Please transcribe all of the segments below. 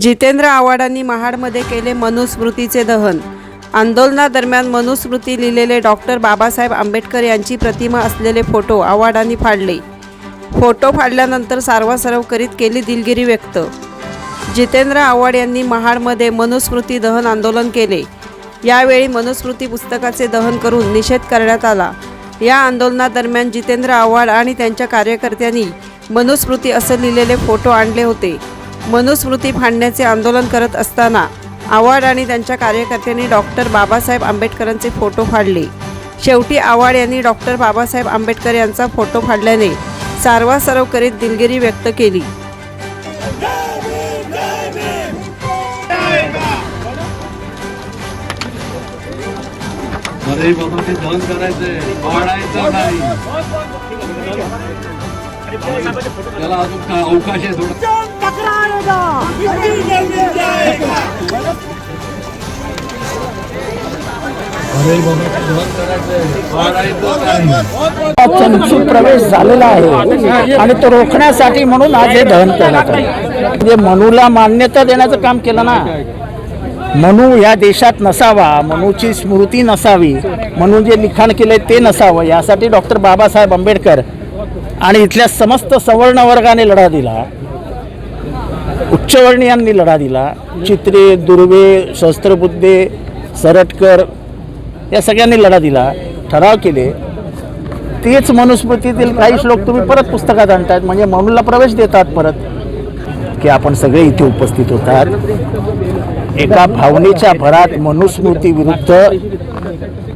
जितेंद्र आव्हाडांनी महाडमध्ये केले मनुस्मृतीचे दहन. आंदोलनादरम्यान मनुस्मृती लिहिलेले डॉक्टर बाबासाहेब आंबेडकर यांची प्रतिमा असलेले फोटो आव्हाडांनी फाडले. फोटो फाडल्यानंतर सारवासारव करीत केली दिलगिरी व्यक्त. जितेंद्र आव्हाड यांनी महाडमध्ये मनुस्मृती दहन आंदोलन केले. यावेळी मनुस्मृती पुस्तकाचे दहन करून निषेध करण्यात आला. या आंदोलनादरम्यान जितेंद्र आव्हाड आणि त्यांच्या कार्यकर्त्यांनी मनुस्मृती असं लिहिलेले फोटो आणले होते. मनुस्मृती फाडण्याचे आंदोलन करत असताना आव्हाड आणि त्यांच्या कार्यकर्त्यांनी डॉक्टर बाबासाहेब आंबेडकरांचे फोटो फाडले. शेवटी आव्हाड यांनी डॉक्टर बाबासाहेब आंबेडकर यांचा फोटो फाडल्याने सारवासारव करीत दिलगिरी व्यक्त केली. त्याला अजून अवकाश आहे थोडा प्रवेश झालेला आहे आणि तो रोखण्यासाठी म्हणून आज हे दहन करण्यात आलं. म्हणजे मनूला मान्यता देण्याचं काम केलं ना. मनू या देशात नसावा मनूची स्मृती नसावी म्हणून जे लिखाण केलंय ते नसावं यासाठी डॉक्टर बाबासाहेब आंबेडकर आणि इथल्या समस्त सवर्ण वर्गाने लढा दिला. उच्चवर्णीयांनी लढा दिला. चित्रे दुर्वे शस्त्रबुद्धे सरटकर या सगळ्यांनी लढा दिला. ठराव केले. तेच मनुस्मृतीतील काही श्लोक तुम्ही परत पुस्तकात आणतात. म्हणजे मनूला प्रवेश देतात परत. की आपण सगळे इथे उपस्थित होतात. एका भावनेच्या भरात मनुस्मृती विरुद्ध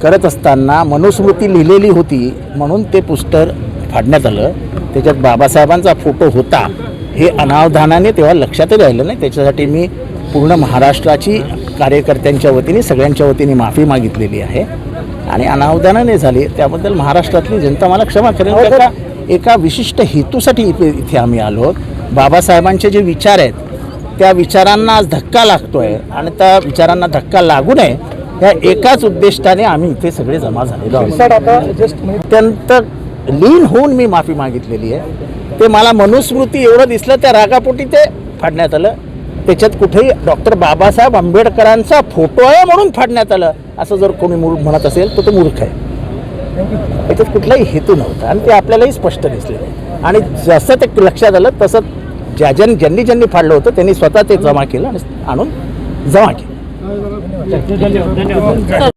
करत असताना मनुस्मृती लिहिलेली होती. म्हणून ते पुस्तक फाडण्यात आलं. त्याच्यात बाबासाहेबांचा फोटो होता. हे अनावधानाने तेव्हा लक्षातही राहिलं नाही. त्याच्यासाठी मी पूर्ण महाराष्ट्राची कार्यकर्त्यांच्या वतीने सगळ्यांच्या वतीने माफी मागितलेली आहे. आणि अनावधानाने झाली. त्याबद्दल महाराष्ट्रातली जनता मला क्षमा करेल. का का एका विशिष्ट हेतूसाठी इथे इथे आम्ही आलो बाबासाहेबांचे जे विचार आहेत त्या विचारांना आज धक्का लागतोय. आणि त्या विचारांना धक्का लागू नये या एकाच उद्दिष्टाने आम्ही इथे सगळे जमा झालेलो आहोत. अत्यंत लीन होऊन मी माफी मागितलेली आहे. ते मला मनुस्मृती एवढं दिसलं त्या रागापोटी ते फाडण्यात आलं. त्याच्यात कुठेही डॉक्टर बाबासाहेब आंबेडकरांचा फोटो आहे म्हणून फाडण्यात आलं. असं जर कोणी मूर्ख म्हणत असेल तर तो मूर्ख आहे. त्याच्यात कुठलाही हेतू नव्हता आणि ते आपल्यालाही स्पष्ट दिसले. आणि जसं ते लक्षात आलं तसं ज्या ज्या ज्यांनी ज्यांनी फाडलं होतं त्यांनी स्वतः ते जमा केलं आणि आणून जमा केलं.